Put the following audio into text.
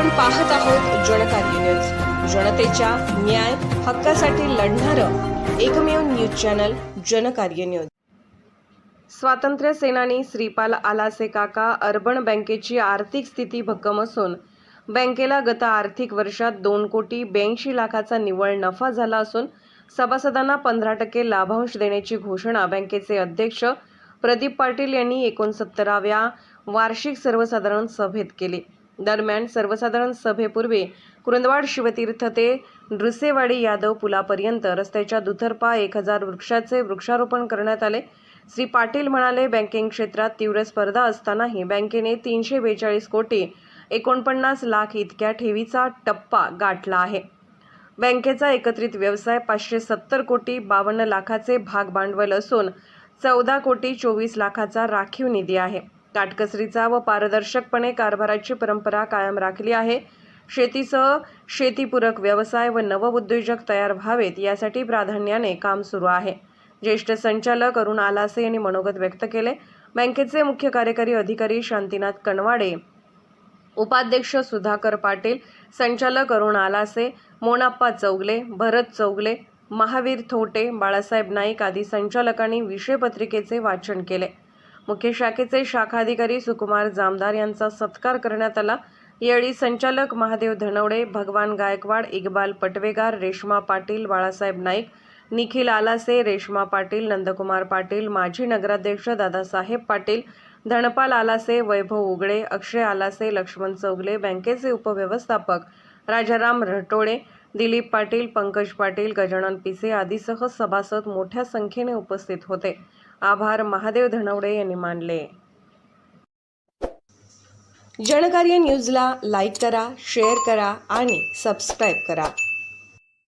आपण पाहत आहोत जनकार्य न्यूज. जनतेच्या न्याय हक्कासाठी लढणारं एकमेव न्यूज चॅनल जनकार्य न्यूज. स्वातंत्र्य सेनानी श्रीपाल आलासे काका अर्बन बँकेची आर्थिक स्थिती भक्कम असून बँकेला गत आर्थिक वर्षात दोन कोटी ब्याऐंशी लाखाचा निव्वळ नफा झाला असून सभासदांना पंधरा टक्के लाभांश देण्याची घोषणा बँकेचे अध्यक्ष प्रदीप पाटील यांनी एकोणसत्तराव्या वार्षिक सर्वसाधारण सभेत केली. दरम्यान सर्वसाधारण सभेपूर्वी कुरुंदवाड शिवतीर्थ ते नृसेवाडी यादव पुलापर्यंत रस्त्याच्या दुथरपा एक हजार वृक्षाचे वृक्षारोपण करण्यात आले. श्री पाटील म्हणाले बँकिंग क्षेत्रात तीव्र स्पर्धा असतानाही बँकेने तीनशे बेचाळीस कोटी एकोणपन्नास लाख इतक्या ठेवीचा टप्पा गाठला आहे. बँकेचा एकत्रित व्यवसाय पाचशे सत्तर कोटी बावन्न लाखाचे भाग भांडवल असून चौदा कोटी चोवीस लाखाचा राखीव निधी आहे. काटकसरीचा व पारदर्शकपणे कारभाराची परंपरा कायम राखली आहे. शेतीसह शेतीपूरक व्यवसाय व नवउद्योजक तयार व्हावेत यासाठी प्राधान्याने काम सुरू आहे. ज्येष्ठ संचालक अरुण आलासे यांनी मनोगत व्यक्त केले. बँकेचे मुख्य कार्यकारी अधिकारी शांतीनाथ कणवाडे उपाध्यक्ष सुधाकर पाटील संचालक अरुण आलासे मोनाप्पा चौगले भरत चौगले महावीर थोटे बाळासाहेब नाईक आदी संचालकांनी विषयपत्रिकेचे वाचन केले. मुख्य शाखेचे शाखाधिकारी सुकुमार जामदार यांचा सत्कार करण्यात आला. यावेळी संचालक महादेव धनवडे भगवान गायकवाड इक्बाल पटवेगार रेश्मा पाटील बाळासाहेब नाईक निखिल आलासे रेश्मा पाटील नंदकुमार पाटील माजी नगराध्यक्ष दादासाहेब पाटील धनपाल आलासे वैभव उगडे अक्षय आलासे लक्ष्मण चौगले बँकेचे उपव्यवस्थापक राजाराम रटोळे दिलीप पाटील पंकज पाटील गजानन पिसे आदीसह सभासद मोठ्या संख्येने उपस्थित होते. आभार महादेव धनवडे यांनी मानले. जनकार्य न्यूजला लाईक करा शेअर करा आणि सबस्क्राईब करा.